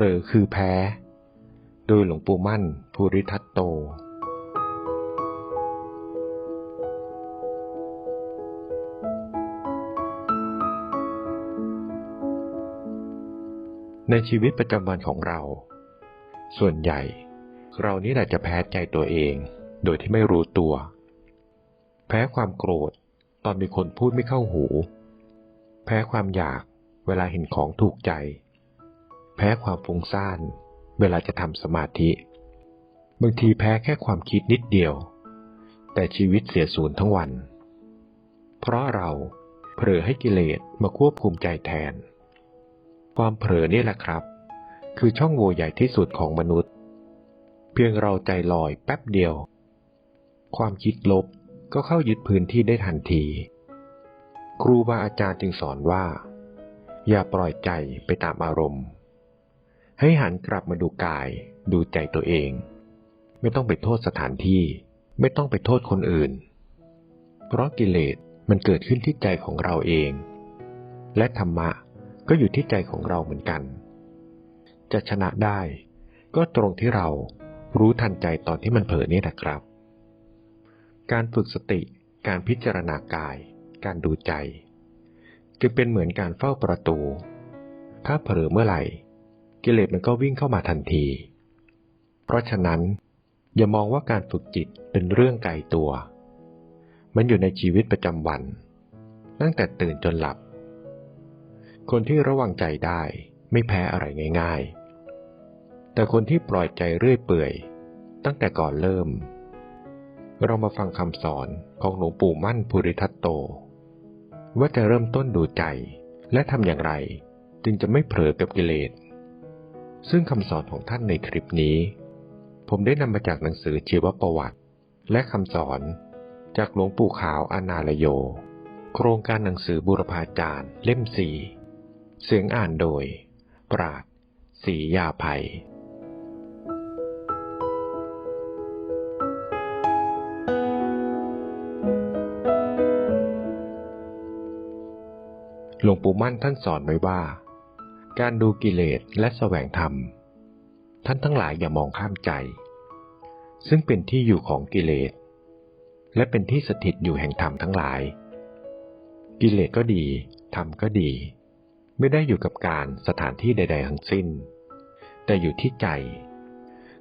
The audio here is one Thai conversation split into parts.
ผลอคือแพ้ โดยหลวงปู่มั่นภูริทัตโต ในชีวิตประจำวันของเรา ส่วนใหญ่ เรานี่แหละจะแพ้ใจตัวเอง โดยที่ไม่รู้ตัว แพ้ความโกรธตอนมีคนพูดไม่เข้าหู แพ้ความอยากเวลาเห็นของถูกใจ แพ้ความฟุ้งซ่าน เวลาจะทำสมาธิ บางทีแพ้แค่ความคิดนิดเดียว แต่ชีวิตเสียสูญทั้งวัน เพราะเราเผลอให้กิเลสมาควบคุมใจแทน ความเผลอนี่แหละครับ คือช่องโหว่ใหญ่ที่สุดของมนุษย์ เพียงเราใจลอยแป๊บเดียว ความคิดลบก็เข้ายึดพื้นที่ได้ทันที ครูบาอาจารย์จึงสอนว่า อย่าปล่อยใจไปตามอารมณ์ ให้หันกลับมาดูกาย ดูใจตัวเอง ไม่ต้องไปโทษสถานที่ ไม่ต้องไปโทษคนอื่น เพราะกิเลสมันเกิดขึ้นที่ใจของเราเอง และธรรมะก็อยู่ที่ใจของเราเหมือนกัน จะชนะได้ ก็ตรงที่เรารู้ทันใจตอนที่มันเผลอนี่แหละครับ การฝึกสติ การพิจารณากาย การดูใจจึงเป็นเหมือนการเฝ้าประตู ถ้าเผลอเมื่อไหร่ กิเลสมันก็วิ่งเข้ามาทันที เพราะฉะนั้น อย่ามองว่าการฝึกจิตเป็นเรื่องไกลตัว มันอยู่ในชีวิตประจำวัน ตั้งแต่ตื่นจนหลับ คนที่ระวังใจได้ไม่แพ้อะไรง่าย ๆ แต่คนที่ปล่อยใจเรื่อยเปื่อย ตั้งแต่ก่อนเริ่ม เรามาฟังคำสอนของหลวงปู่มั่นภูริทัตโต ว่าจะเริ่มต้นดูใจและทำอย่างไร จึงจะไม่เผลอกับกิเลส ซึ่งคำสอนของท่านในคลิปนี้ ผมได้นำมาจากหนังสือชีวประวัติ และคำสอน จากหลวงปู่ขาวอนาลโย โครงการหนังสือบุรพาจารย์เล่มสี่เสียงอ่านโดย ปราดศรียาภัยหลวงปู่มั่นท่านสอนไว้ว่า การดูกิเลสและแสวงธรรม ท่านทั้งหลายอย่ามองข้ามใจ ซึ่งเป็นที่อยู่ของกิเลส และเป็นที่สถิตอยู่แห่งธรรมทั้งหลาย กิเลสก็ดี ธรรมก็ดี ไม่ได้อยู่กับการสถานที่ใด ๆ ทั้งสิ้น แต่อยู่ที่ใจ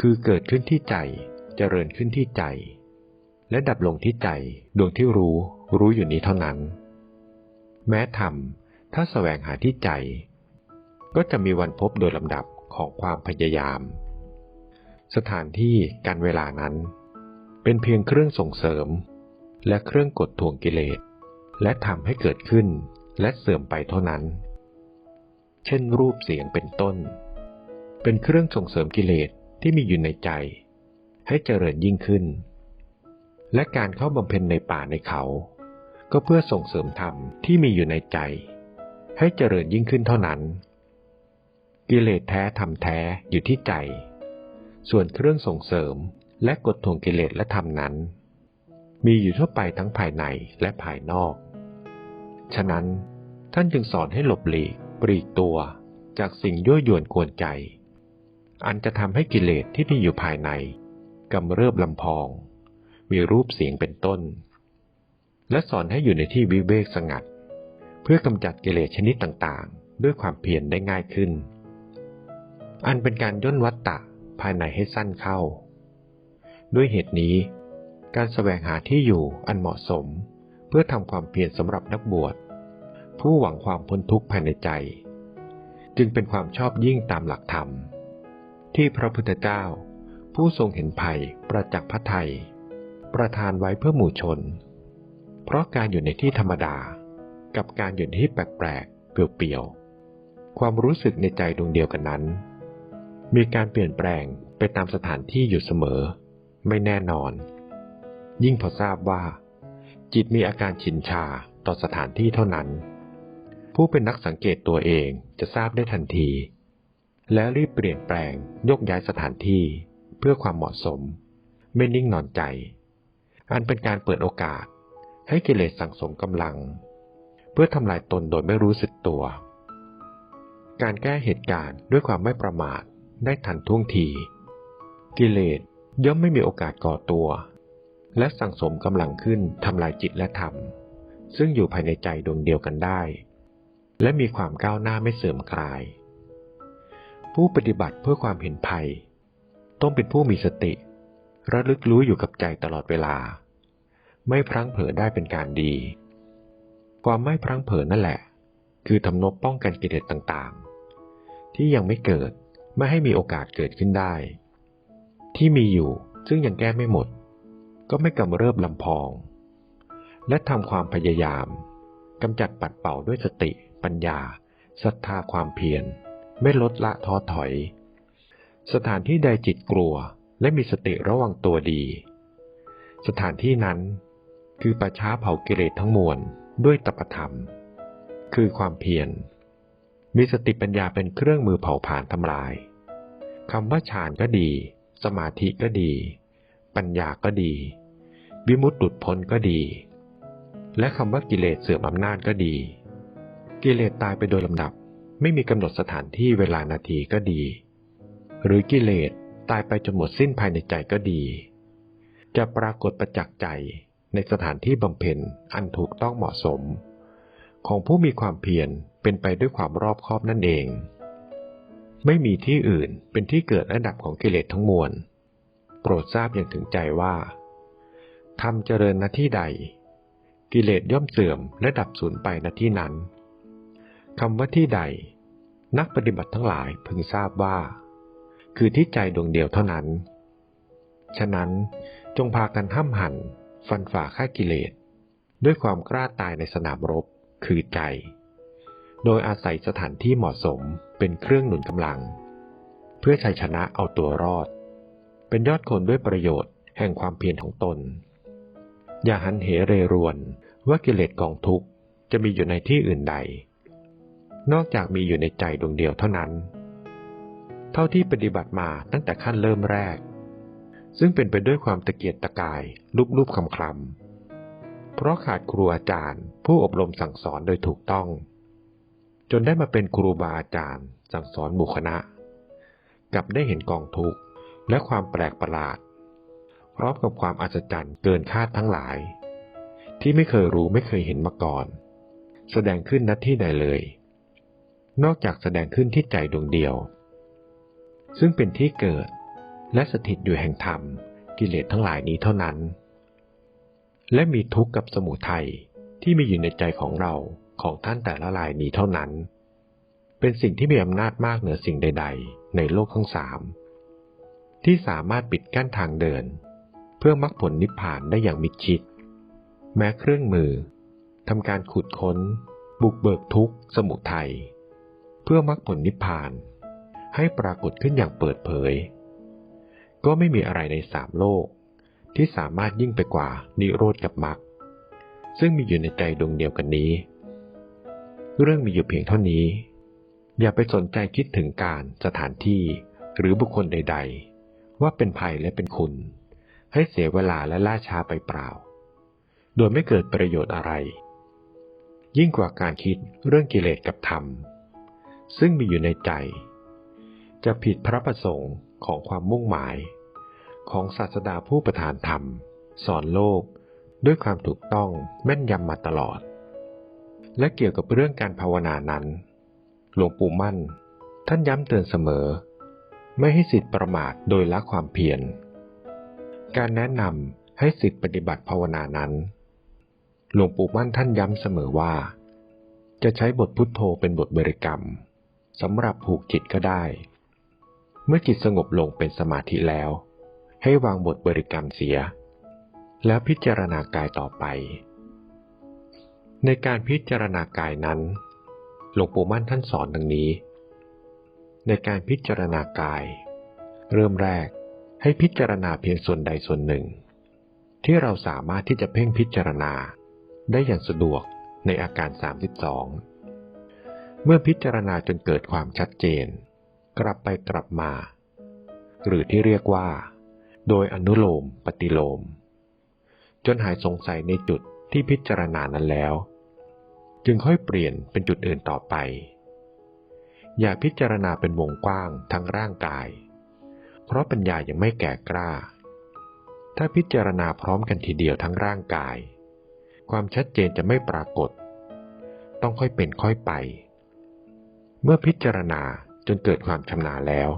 คือเกิดขึ้นที่ใจเจริญขึ้นที่ใจ และดับลงที่ใจดวงที่รู้รู้อยู่นี้เท่านั้น แม้ธรรมถ้าแสวงหาที่ใจ ก็จะมีวันพบโดยลำดับของความพยายาม สถานที่การเวลานั้น เป็นเพียงเครื่องส่งเสริม และเครื่องกดทวงกิเลส และทำให้เกิดขึ้นและเสื่อมไปเท่านั้น เช่นรูปเสียงเป็นต้น เป็นเครื่องส่งเสริมกิเลสที่มีอยู่ในใจ ให้เจริญยิ่งขึ้น และการเข้าบำเพ็ญในป่าในเขา ก็เพื่อส่งเสริมธรรมที่มีอยู่ในใจ ให้เจริญยิ่งขึ้นเท่านั้น กิเลสแท้ธรรมแท้อยู่ที่ใจ ส่วนเครื่องส่งเสริมและกดทวงกิเลสและธรรมนั้น มีอยู่ทั่วไปทั้งภายในและภายนอก ฉะนั้นท่านจึงสอนให้หลบหลีกปลีกตัวจากสิ่งยั่วยวนกวนใจ อันจะทำให้กิเลสที่มีอยู่ภายในกำเริบลำพอง มีรูปเสียงเป็นต้น และสอนให้อยู่ในที่วิเวกสงัด เพื่อกำจัดกิเลสชนิดต่างๆ ด้วยความเพียรได้ง่ายขึ้น อันเป็นการย่นวัตตะภายในให้สั้นเข้า ด้วยเหตุนี้ การแสวงหาที่อยู่อันเหมาะสม เพื่อทำความเพียรสำหรับนักบวช ผู้หวังความพ้นทุกข์ภายในใจ จึงเป็นความชอบยิ่งตามหลักธรรม ที่พระพุทธเจ้า ผู้ทรงเห็นภัยประจักษ์พระไทย ประทานไว้เพื่อหมู่ชน เพราะการอยู่ในที่ธรรมดา กับการอยู่ในที่แปลกๆเปลี่ยวๆความรู้สึกในใจดวงเดียวกันนั้น มีการเปลี่ยนแปลงไปตามสถานที่อยู่เสมอ ไม่แน่นอน ยิ่งพอทราบว่า จิตมีอาการชินชาต่อสถานที่เท่านั้น ผู้เป็นนักสังเกตตัวเองจะทราบได้ทันที แล้วรีบเปลี่ยนแปลงยกย้ายสถานที่เพื่อความเหมาะสม ไม่นิ่งนอนใจ อันเป็นการเปิดโอกาสให้กิเลสสั่งสมกำลัง เพื่อทำลายตนโดยไม่รู้สึกตัว การแก้เหตุการณ์ด้วยความไม่ประมาท ได้ทันท่วงที กิเลสย่อมไม่มีโอกาสก่อตัว และสั่งสมกำลังขึ้นทำลายจิตและธรรม ซึ่งอยู่ภายในใจดวงเดียวกันได้ และมีความก้าวหน้าไม่เสื่อมคลาย ผู้ปฏิบัติเพื่อความเห็นภัย ต้องเป็นผู้มีสติ ระลึกรู้อยู่กับใจตลอดเวลา ไม่พลั้งเผลอได้เป็นการดี ความไม่พลั้งเผลอนั่นแหละ คือทำนบป้องกันกิเลสต่างๆ ที่ยังไม่เกิด ไม่ให้มีโอกาสเกิดขึ้นได้ ที่มีอยู่ซึ่งยังแก้ไม่หมด ก็ไม่กำเริบลำพอง และทำความพยายามกำจัดปัดเป่าด้วยสติ ปัญญาศรัทธาความเพียรไม่ลดละท้อถอย สถานที่ใดจิตกลัวและมีสติระวังตัวดี สถานที่นั้นคือประช้าเผากิเลสทั้งมวลด้วยตปธรรม คือความเพียร มีสติปัญญาเป็นเครื่องมือเผาผลาญทำลายคำว่าฌานก็ดี สมาธิก็ดี ปัญญาก็ดี วิมุตติหลุดพ้นก็ดี และคำว่ากิเลสเสื่อมอำนาจก็ดี กิเลสตายไปโดยลำดับ ไม่มีกำหนดสถานที่เวลานาทีก็ดี หรือกิเลสตายไปจนหมดสิ้นภายในใจก็ดี จะปรากฏประจักษ์ใจในสถานที่บำเพ็ญอันถูกต้องเหมาะสม ของผู้มีความเพียรเป็นไปด้วยความรอบคอบนั่นเอง ไม่มีที่อื่นเป็นที่เกิดระดับของกิเลสทั้งมวล โปรดทราบอย่างถึงใจว่าทำเจริญณที่ใด กิเลสย่อมเสื่อมและดับสูญไปณที่นั้นคำว่าที่ใด นักปฏิบัติทั้งหลายพึงทราบว่า คือที่ใจดวงเดียวเท่านั้น ฉะนั้นจงพากันห้ำหันฟันฝ่าฆ่ากิเลส ด้วยความกล้าตายในสนามรบ คือใจ โดยอาศัยสถานที่เหมาะสมเป็นเครื่องหนุนกำลัง เพื่อชัยชนะเอาตัวรอด เป็นยอดคนด้วยประโยชน์แห่งความเพียรของตน อย่าหันเหเรรวนว่ากิเลสกองทุกข์จะมีอยู่ในที่อื่นใด นอกจากมีอยู่ในใจดวงเดียวเท่านั้น เท่าที่ปฏิบัติมาตั้งแต่ขั้นเริ่มแรก ซึ่งเป็นไปด้วยความตะเกียกตะกายรูปๆคำคลำ เพราะขาดครูอาจารย์ ผู้อบรมสั่งสอนโดยถูกต้อง จนได้มาเป็นครูบาอาจารย์ สั่งสอนหมู่คณะ กลับได้เห็นกองทุกข์และความแปลกประหลาด พร้อมกับความอัศจรรย์เกินคาดทั้งหลาย ที่ไม่เคยรู้ไม่เคยเห็นมาก่อน แสดงขึ้นณที่ใดเลย นอกจากแสดงขึ้นที่ใจดวงเดียว ซึ่งเป็นที่เกิดและสถิตอยู่แห่งธรรมกิเลสทั้งหลายนี้เท่านั้น และมีทุกข์กับสมุทัยที่มีอยู่ในใจของเราของท่านแต่ละลายนี้เท่านั้น เป็นสิ่งที่มีอำนาจมากเหนือสิ่งใด ๆ ในโลกทั้งสามที่สามารถปิดกั้นทางเดิน เพื่อมรรคผลนิพพานได้อย่างมิดชิด แม้เครื่องมือทำการขุดค้น บุกเบิกทุกข์ สมุทัยเพื่อมรรคผลนิพพาน ให้ปรากฏขึ้นอย่างเปิดเผย ก็ไม่มีอะไรในสามโลก ที่สามารถยิ่งไปกว่านิโรธกับมรรคซึ่งมีอยู่ในใจดวงเดียวกันนี้ เรื่องมีอยู่เพียงเท่านี้ อย่าไปสนใจคิดถึงการสถานที่หรือบุคคลใด ๆ ว่าเป็นภัยและเป็นคุณ ให้เสียเวลาและล่าช้าไปเปล่า โดยไม่เกิดประโยชน์อะไร ยิ่งกว่าการคิดเรื่องกิเลสกับธรรม ซึ่งมีอยู่ในใจ จะผิดพระประสงค์ของความมุ่งหมาย ของศาสดาผู้ประทานธรรม สอนโลก ด้วยความถูกต้องแม่นยำมาตลอด และเกี่ยวกับเรื่องการภาวนานั้น หลวงปู่มั่น ท่านย้ำเตือนเสมอ ไม่ให้สิทธิ์ประมาทโดยละความเพียร การแนะนำให้สิทธิ์ปฏิบัติภาวนานั้น หลวงปู่มั่นท่านย้ำเสมอว่า จะใช้บทพุทโธเป็นบทบริกรรมสำหรับผูกจิตก็ได้ เมื่อจิตสงบลงเป็นสมาธิแล้ว ให้วางบทบริกรรมเสีย แล้วพิจารณากายต่อไป ในการพิจารณากายนั้น หลวงปู่มั่นท่านสอนดังนี้ ในการพิจารณากาย เริ่มแรกให้พิจารณาเพียงส่วนใดส่วนหนึ่ง ที่เราสามารถที่จะเพ่งพิจารณาได้อย่างสะดวกในอาการ 32 เมื่อพิจารณาจนเกิดความชัดเจน กลับไปกลับมา หรือที่เรียกว่า โดยอนุโลมปฏิโลม จนหายสงสัยในจุดที่พิจารณานั้นแล้ว จึงค่อยเปลี่ยนเป็นจุดอื่นต่อไป อย่าพิจารณาเป็นวงกว้างทั้งร่างกาย เพราะปัญญายังไม่แก่กล้า ถ้าพิจารณาพร้อมกันทีเดียวทั้งร่างกาย ความชัดเจนจะไม่ปรากฏ ต้องค่อยเป็นค่อยไป เมื่อพิจารณาจนเกิดความชำนาญแล้ว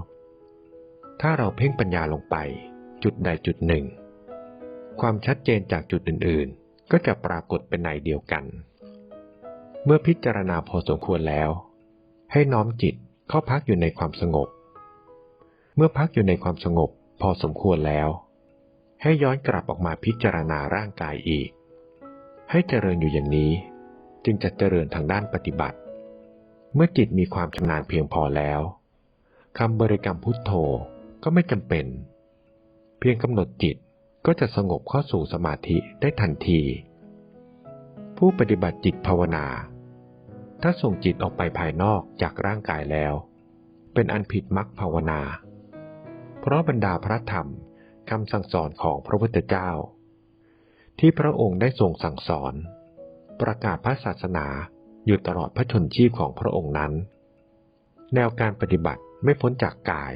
ถ้าเราเพ่งปัญญาลงไป จุดใดจุดหนึ่ง ความชัดเจนจากจุดอื่นๆ ก็จะปรากฏเป็นในเดียวกัน เมื่อพิจารณาพอสมควรแล้ว ให้น้อมจิตเข้าพักอยู่ในความสงบ เมื่อพักอยู่ในความสงบพอสมควรแล้ว ให้ย้อนกลับออกมาพิจารณาร่างกายอีก ให้เจริญอยู่อย่างนี้ จึงจะเจริญทางด้านปฏิบัติ เมื่อจิตมีความชำนาญเพียงพอแล้วคำบริกรรมพุทโธก็ไม่จำเป็น เพียงกำหนดจิตก็จะสงบเข้าสู่สมาธิได้ทันที ผู้ปฏิบัติจิตภาวนา ถ้าส่งจิตออกไปภายนอกจากร่างกายแล้ว เป็นอันผิดมรรคภาวนา เพราะบรรดาพระธรรมคำสั่งสอนของพระพุทธเจ้า ที่พระองค์ได้ทรงสั่งสอน ประกาศพระศาสนาอยู่ตลอดพระชนชีพของพระองค์นั้น แนวการปฏิบัติไม่พ้นจากกาย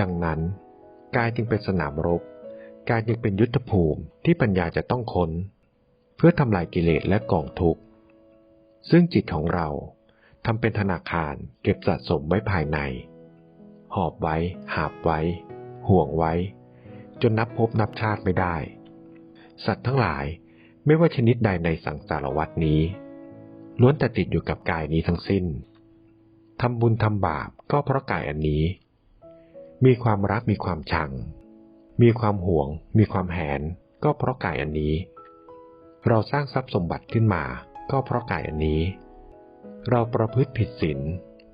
ดังนั้น กายจึงเป็นสนามรบ กายจึงเป็นยุทธภูมิที่ปัญญาจะต้องค้น เพื่อทำลายกิเลสและกองทุกข์ ซึ่งจิตของเราทำเป็นธนาคารเก็บสะสมไว้ภายใน หอบไว้ หาบไว้ ห่วงไว้ จนนับพบนับชาติไม่ได้ สัตว์ทั้งหลายไม่ว่าชนิดใดในสังสารวัตนี้ล้วนแต่ติดอยู่กับกายนี้ทั้งสิ้นทำบุญทำบาปก็เพราะกายอันนี้ มีความรักมีความชัง มีความหวง มีความแหน ก็เพราะกายอันนี้ เราสร้างทรัพย์สมบัติขึ้นมา ก็เพราะกายอันนี้ เราประพฤติผิดศีล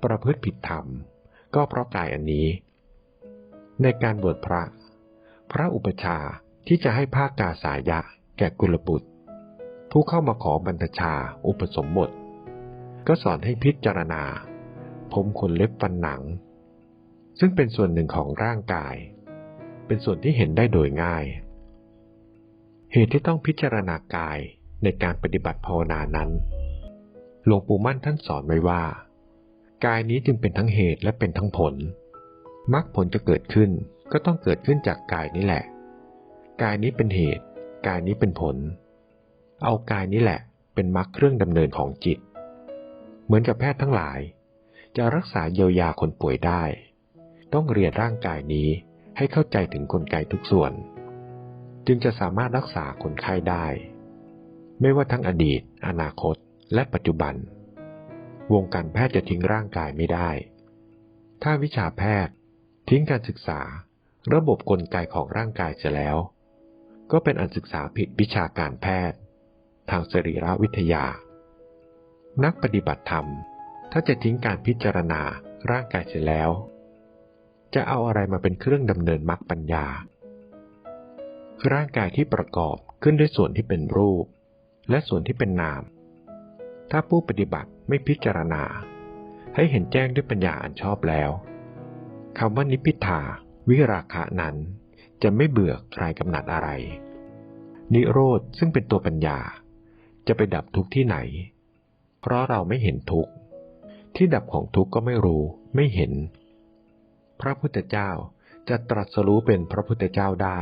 ประพฤติผิดธรรม ก็เพราะกายอันนี้ ในการบวชพระ พระอุปชาที่จะให้ภาคกาสายะ แก่กุลบุตร ผู้เข้ามาขอบรรพชาอุปสมบท ก็สอนให้พิจารณา ผมขนเล็บฟันหนัง ซึ่งเป็นส่วนหนึ่งของร่างกาย เป็นส่วนที่เห็นได้โดยง่าย เหตุที่ต้องพิจารณากายในการปฏิบัติภาวนานั้น หลวงปู่มั่นท่านสอนไว้ว่า กายนี้จึงเป็นทั้งเหตุและเป็นทั้งผล มรรคผลจะเกิดขึ้นก็ต้องเกิดขึ้นจากกายนี้แหละ กายนี้เป็นเหตุ กายนี้เป็นผล เอากายนี้แหละเป็นมรรคเครื่องดำเนินของจิต เหมือนกับแพทย์ทั้งหลาย จะรักษาเยียวยาคนป่วยได้ ต้องเรียนร่างกายนี้ให้เข้าใจถึงกลไกทุกส่วน จึงจะสามารถรักษาคนไข้ได้ ไม่ว่าทั้งอดีต อนาคต และปัจจุบัน วงการแพทย์จะทิ้งร่างกายไม่ได้ ถ้าวิชาแพทย์ทิ้งการศึกษา ระบบกลไกของร่างกายเสียแล้ว ก็เป็นอันศึกษาผิดวิชาการแพทย์ ทางสรีรวิทยา นักปฏิบัติธรรม ถ้าจะทิ้งการพิจารณาร่างกายเสียแล้ว จะเอาอะไรมาเป็นเครื่องดำเนินมรรคปัญญา ร่างกายที่ประกอบขึ้นด้วยส่วนที่เป็นรูป และส่วนที่เป็นนาม ถ้าผู้ปฏิบัติไม่พิจารณา ให้เห็นแจ้งด้วยปัญญาอันชอบแล้วคำว่านิพิทาวิราคะนั้นจะไม่เบื่อคลายกำหนัดอะไร นิโรธซึ่งเป็นตัวปัญญา จะไปดับทุกข์ที่ไหน เพราะเราไม่เห็นทุกข์ ที่ดับของทุกข์ก็ไม่รู้ ไม่เห็น พระพุทธเจ้าจะตรัสรู้เป็นพระพุทธเจ้าได้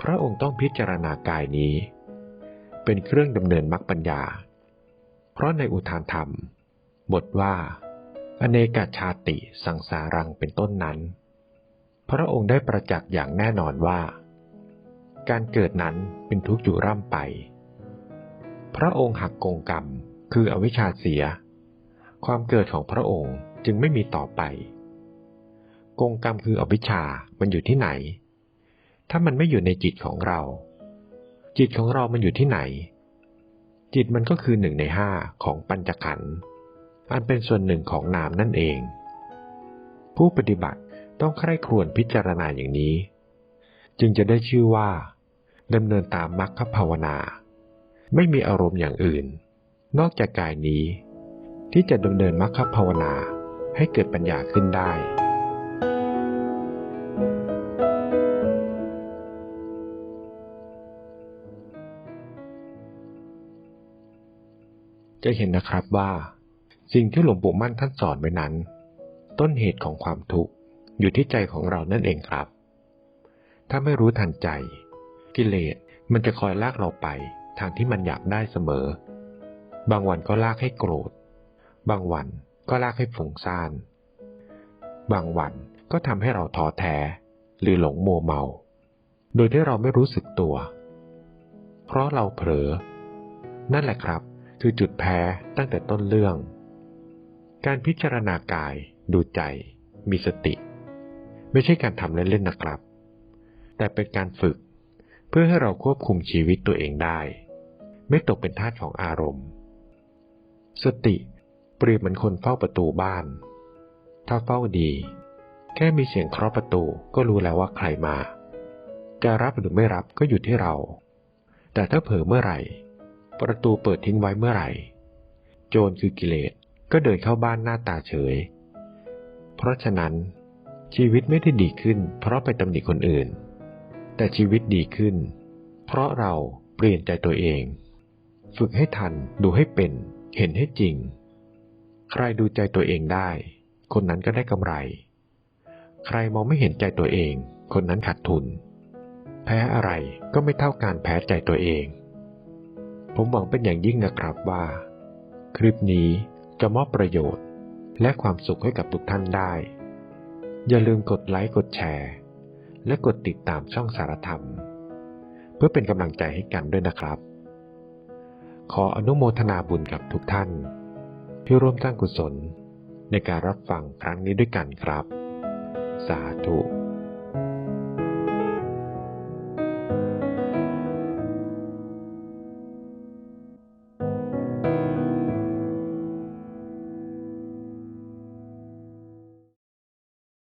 พระองค์ต้องพิจารณากายนี้ เป็นเครื่องดำเนินมรรคปัญญา เพราะในอุทานธรรม บทว่า อเนกชาติสังสารังเป็นต้นนั้น พระองค์ได้ประจักษ์อย่างแน่นอนว่า การเกิดนั้นเป็นทุกข์อยู่ร่ำไป พระองค์หักกงกรรมคืออวิชชาเสีย ความเกิดของพระองค์จึงไม่มีต่อไป กงกรรมคืออวิชชา มันอยู่ที่ไหน ถ้ามันไม่อยู่ในจิตของเรา จิตของเรามันอยู่ที่ไหน จิตมันก็คือหนึ่งในห้าของปัญจขันธ์ อันเป็นส่วนหนึ่งของนามนั่นเอง ผู้ปฏิบัติต้องใคร่ครวญพิจารณาอย่างนี้ จึงจะได้ชื่อว่าดำเนินตามมรรคภาวนา ไม่มีอารมณ์อย่างอื่น นอกจากกายนี้ ที่จะดำเนินมรรคภาวนาให้เกิดปัญญาขึ้นได้ จะเห็นนะครับว่า สิ่งที่หลวงปู่มั่นท่านสอนไว้นั้น ต้นเหตุของความทุกข์อยู่ที่ใจของเรานั่นเองครับ ถ้าไม่รู้ทันใจ กิเลสมันจะคอยลากเราไปทางที่มันอยากได้เสมอ บางวันก็ลากให้โกรธ บางวันก็ลากให้ฝุ่งซ่าน บางวันก็ทำให้เราท้อแท้หรือหลงมัวเมา โดยที่เราไม่รู้สึกตัว เพราะเราเผลอ นั่นแหละครับ คือจุดแพ้ตั้งแต่ต้นเรื่อง การพิจารณากาย ดูใจ มีสติ ไม่ใช่การทำเล่นๆนะครับ แต่เป็นการฝึก เพื่อให้เราควบคุมชีวิตตัวเองได้ ไม่ตกเป็นทาสของอารมณ์ สติเปรียบเหมือนคนเฝ้าประตูบ้าน ถ้าเฝ้าดี แค่มีเสียงเคาะประตูก็รู้แล้วว่าใครมา จะรับหรือไม่รับก็อยู่ที่เรา แต่ถ้าเผลอเมื่อไหร่ ประตูเปิดทิ้งไว้เมื่อไหร่ โจรคือกิเลสก็เดินเข้าบ้านหน้าตาเฉย เพราะฉะนั้น ชีวิตไม่ได้ดีขึ้น เพราะไปตำหนิคนอื่น แต่ชีวิตดีขึ้น เพราะเราเปลี่ยนใจตัวเอง ฝึกให้ทันดูให้เป็น เห็นให้จริง ใครดูใจตัวเองได้ คนนั้นก็ได้กำไร ใครมองไม่เห็นใจตัวเอง คนนั้นขาดทุน แพ้อะไรก็ไม่เท่าการแพ้ใจตัวเอง ผมหวังเป็นอย่างยิ่งนะครับว่า คลิปนี้จะมอบประโยชน์ และความสุขให้กับทุกท่านได้ อย่าลืมกดไลค์กดแชร์ และกดติดตามช่องสารธรรม เพื่อเป็นกำลังใจให้กันด้วยนะครับ ขออนุโมทนาบุญกับทุกท่าน ที่ร่วมสร้างกุศลในการรับฟังครั้งนี้ด้วยกันครับ สาธุ